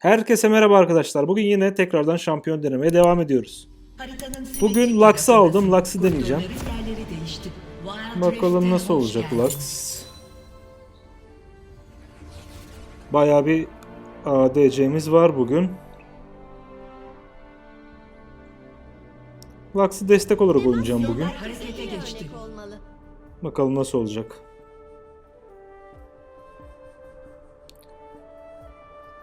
Herkese merhaba arkadaşlar. Bugün yine tekrardan şampiyon denemeye devam ediyoruz. Bugün Lux'ı aldım, Lux'ı deneyeceğim. Bakalım nasıl olacak. Lux. Bayağı bir ADC'miz var bugün. Lux'ı destek olarak oynayacağım bugün. Bakalım nasıl olacak.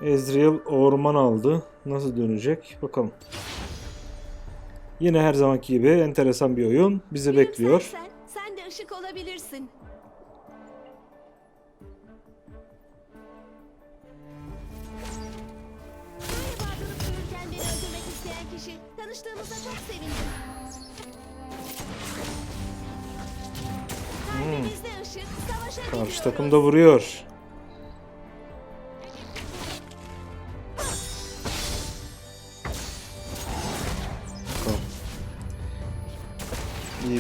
Ezreal orman aldı. Nasıl dönecek? Bakalım. Yine her zamanki gibi enteresan bir oyun bizi bekliyor. Sen, sen de ışık olabilirsin. Tanıştığımıza çok sevindim. Hmm. Karşı takım da vuruyor.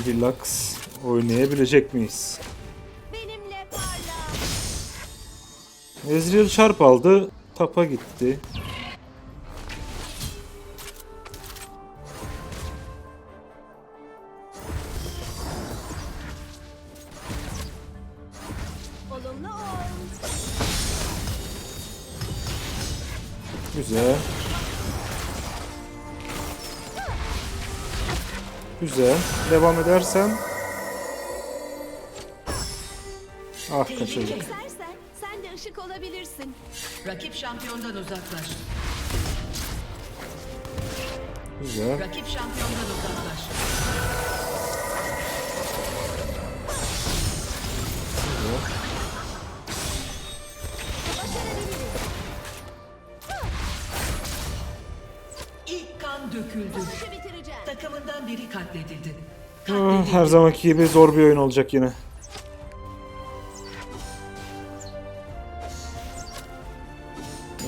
İyi bir Lux oynayabilecek miyiz? Ezreal çarp aldı. Tapa gitti. Güzel. Devam edersen. Ah kaçırdık. Sen de ışık olabilirsin. Rakip şampiyondan uzaklaş. Güzel. Rakip şampiyondan uzaklaş. Biri katledildi. Katledildi. Her zamanki gibi zor bir oyun olacak yine.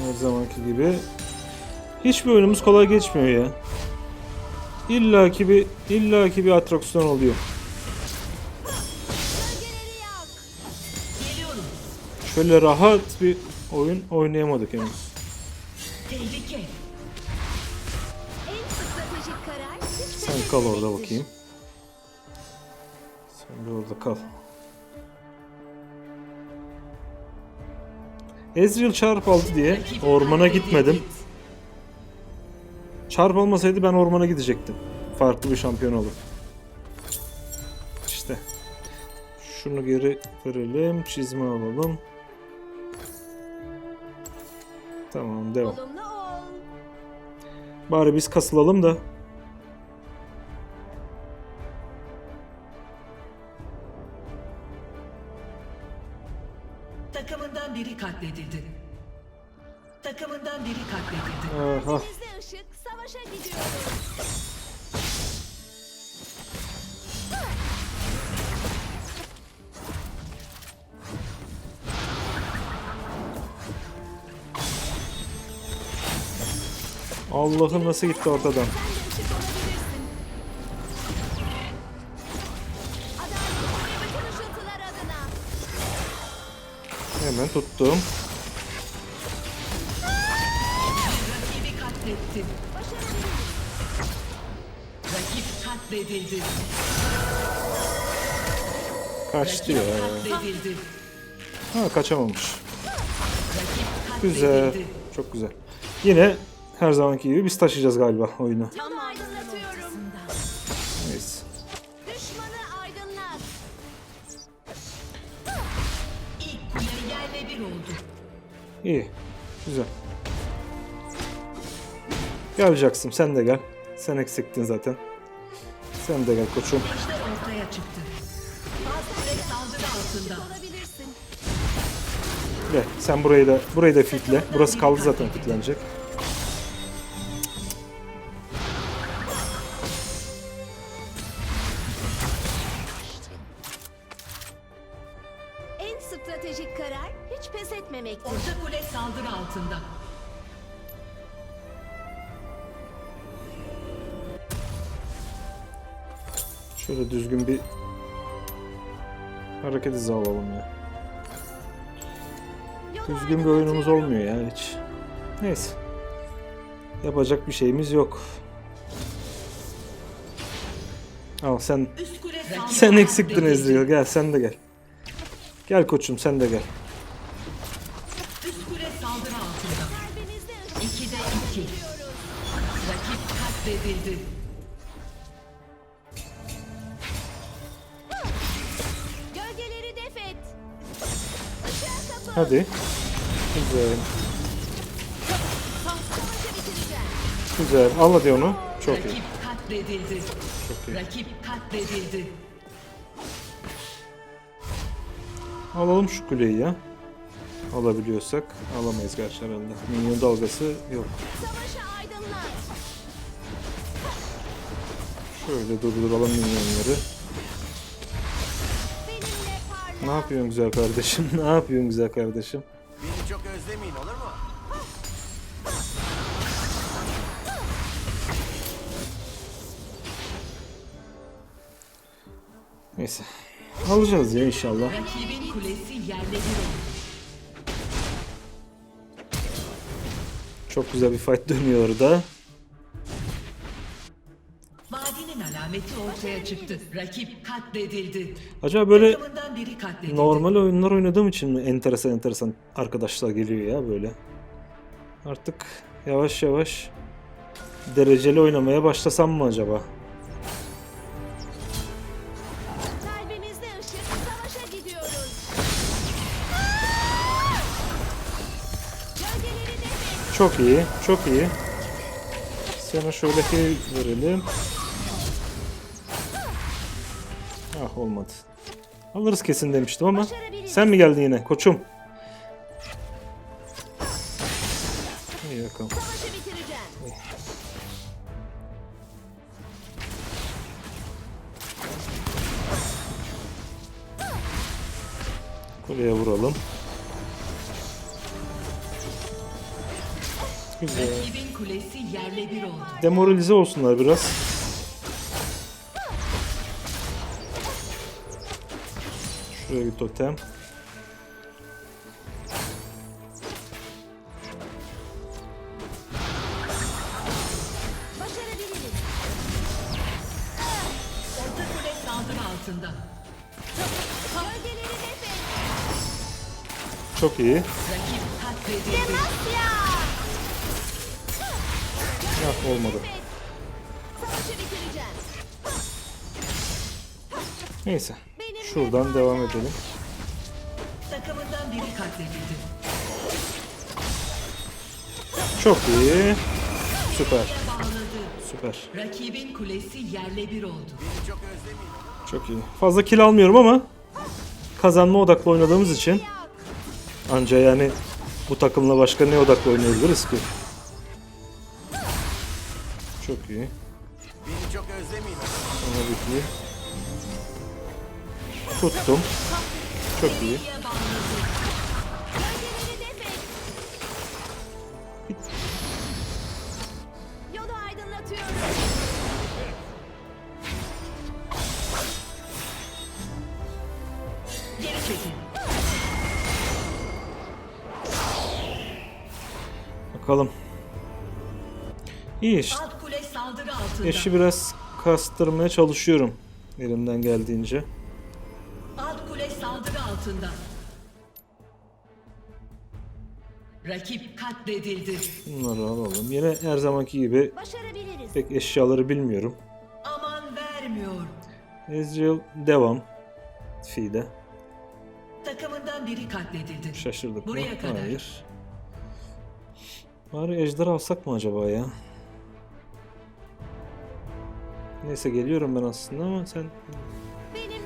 Her zamanki gibi. Hiçbir oyunumuz kolay geçmiyor ya. İlla ki bir illa bir atraksiyon oluyor. Şöyle rahat bir oyun oynayamadık henüz. Tehlike. Sen kal orada bakayım. Sen de orada kal. Ezreal çarp aldı diye ormana gitmedim. Çarp olmasaydı ben ormana gidecektim. Farklı bir şampiyon olur. İşte. Şunu geri verelim. Çizme alalım. Tamam devam. Bari biz kasılalım da. Allah'ım nasıl gitti ortadan. Hemen tuttum. Rakibi katletti. Başarabiliriz. Rakip katledildi. Kaçtı ya. Ha kaçamamış. Güzel. Çok güzel. Yine her zamanki gibi biz taşıyacağız galiba oyunu. Tam aydınlatıyorum. Neyse. Düşmanı aydınlat. İlk kule yerle bir oldu. İyi. Güzel. Gel Jackson sen de gel. Sen eksiktin zaten. Sen de gel koçum. İşte ortaya çıktı. Fazla ve saldırı altında. Olabilirsin. Gel. Sen burayı da burayı da fitle. Burası kaldı zaten fitlenecek. Şöyle düzgün bir hareket hızı alalım ya. Düzgün bir oyunumuz olmuyor ya hiç. Neyse. Yapacak bir şeyimiz yok. Al sen sen eksiktin Ezreal. Gel sen de gel. Gel koçum sen de gel. Altında. Kalbimizde ışık İkide iki. Rakip katledildi. Hadi. Güzel. Güzel. Al hadi onu. Çok iyi. Rakip katledildi. Çok iyi. Rakip katledildi. Alalım şu kuleyi ya. Alabiliyorsak. Alamayız gerçi herhalde. Minyon dalgası yok. Şöyle durduralım minyonları. Ne yapıyorsun güzel kardeşim? Ne yapıyorsun güzel kardeşim? Beni çok özlemeyin olur mu? Neyse. Alacağız ya inşallah. Rakibin kulesi yerle. Çok güzel bir fight dönüyor orada. Alameti ortaya çıktı. Rakip katledildi. Acaba böyle Takımından biri katledildi. normal oyunlar oynadığım için mi enteresan enteresan arkadaşlar geliyor ya böyle. Artık yavaş yavaş dereceli oynamaya başlasam mı acaba? Kalbimizde ışık. Savaşa gidiyoruz. Gölgeleri def et. Çok iyi, çok iyi. Sana şöyle heal verelim. Olmadı. Alırız kesin demiştim ama sen mi geldin yine koçum? İyi bakalım. Kuleye vuralım. Güzel. Rakibin kulesi yerle bir oldu. Demoralize olsunlar biraz. Şuraya bir totem. Çok iyi. Ah olmadı. Neyse. Şuradan devam edelim. Takımından biri katledildi. Çok iyi. Süper. Süper. Rakibin kulesi yerle bir oldu. Çok iyi. Fazla kill almıyorum ama kazanma odaklı oynadığımız için anca yani bu takımla başka ne odaklı oynayabiliriz ki? Çok iyi. Beni çok özlemeyin. Ona kill. Tuttum. Çok iyi. Bakalım. İyi işte. Eşi biraz kastırmaya çalışıyorum. Elimden geldiğince. Saldırı altında. Rakip katledildi. Bunları alalım. Yine her zamanki gibi Başarabiliriz. pek eşyaları bilmiyorum. Aman vermiyor. Ezreal devam. Fi'de. Takımından biri katledildi. Şaşırdık mı? Buraya kadar. Hayır. Bari ejder alsak mı acaba ya? Neyse geliyorum ben aslında ama sen Benimle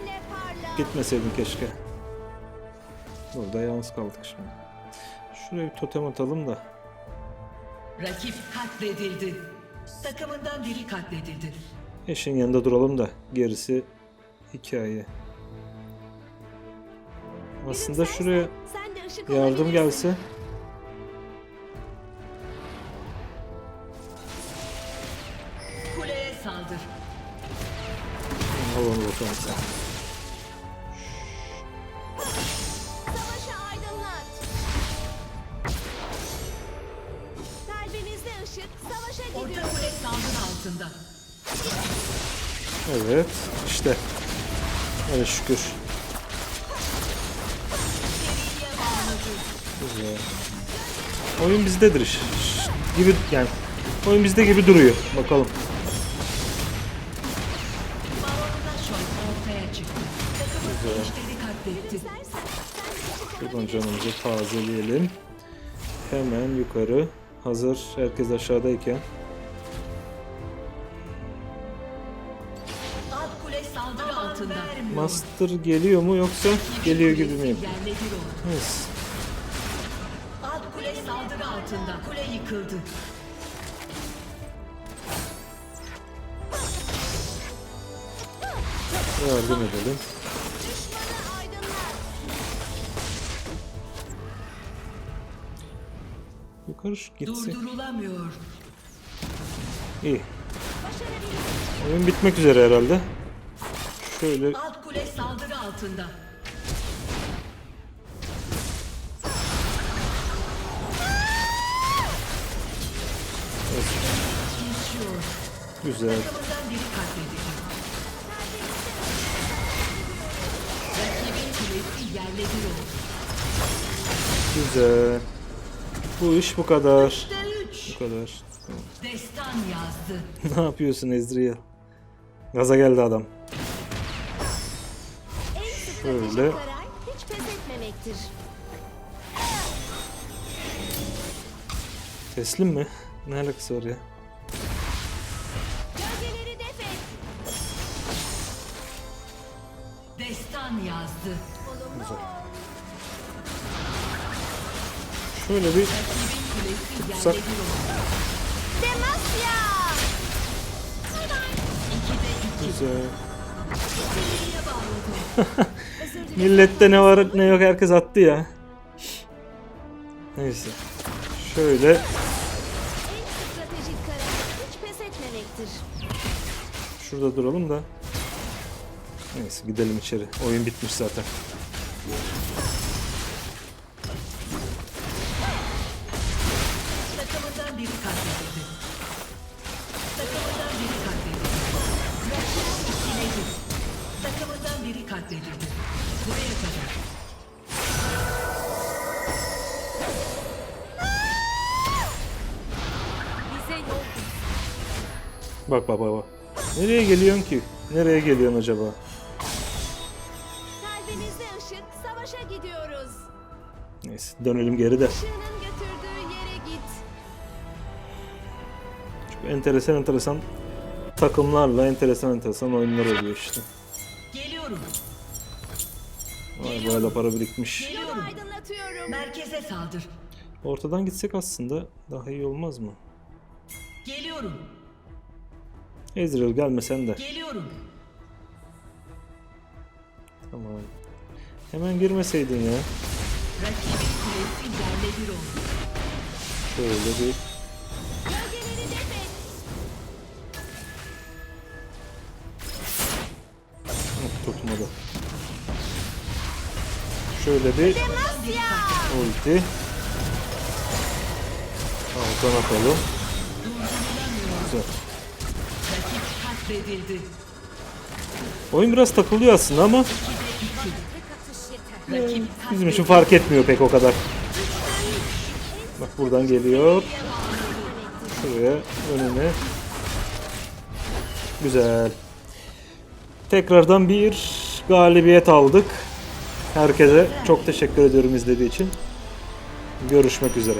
parla. gitmeseydin keşke. Burada yalnız kaldık şimdi. Şuraya bir totem atalım da. Rakip katledildi. Takımından biri katledildi. Eşin yanında duralım da gerisi hikaye. Aslında şuraya yardım gelse Kuleye saldır. al onu bakalım sen. Evet. işte. Öyle şükür. Güzel. Oyun bizdedir iş. Gibi yani. Oyun bizde gibi duruyor. Bakalım. De Şuradan canımızı tazeleyelim. Hemen yukarı. Hazır herkes aşağıdayken. Master geliyor mu yoksa geliyor gibi miyim? Neyse. Alt kule saldırı altında. Kule yıkıldı. Yardım edelim. Yukarı şu gitsin. Durdurulamıyor. İyi. Oyun bitmek üzere herhalde. Şöyle saldırı altında. Güzel. Güzel. Bu iş bu kadar. Bu kadar. Destan yazdı. ne yapıyorsun Ezreal? Gaza geldi adam. Şöyle. karar hiç pes etmemektir. Teslim mi? Ne alakası var ya? Gölgeleri def et. Destan yazdı. Ol. Şöyle bir Tutsak. Demasya. Güzel. Millette ne var ne yok herkes attı ya. Neyse. Şöyle şurada duralım da. Neyse gidelim içeri. Oyun bitmiş zaten. Takımından biri katledildi. Biri katledildi. Buraya kadar. Bize yol Bak bak bak bak. Nereye geliyorsun ki? Nereye geliyorsun acaba? Kalbimizde ışık, savaşa gidiyoruz. Neyse dönelim geri de. Işığının götürdüğü yere git. Çok enteresan enteresan takımlarla enteresan enteresan oyunlar oluyor işte. Geliyorum. Vay böyle para birikmiş. Yolu Geliyorum. aydınlatıyorum. Merkeze saldır. Ortadan gitsek aslında daha iyi olmaz mı? Geliyorum. Ezreal gelmesen de. Geliyorum. Tamam. Hemen girmeseydin ya. Rakibin kulesi yerle bir oldu. Şöyle bir Şöyle bir ulti. Alttan atalım. Güzel. Oyun biraz takılıyor aslında ama bizim için fark etmiyor pek o kadar. Bak buradan geliyor. Şuraya önüne. Güzel. Tekrardan bir galibiyet aldık. Herkese çok teşekkür ediyorum izlediği için. Görüşmek üzere.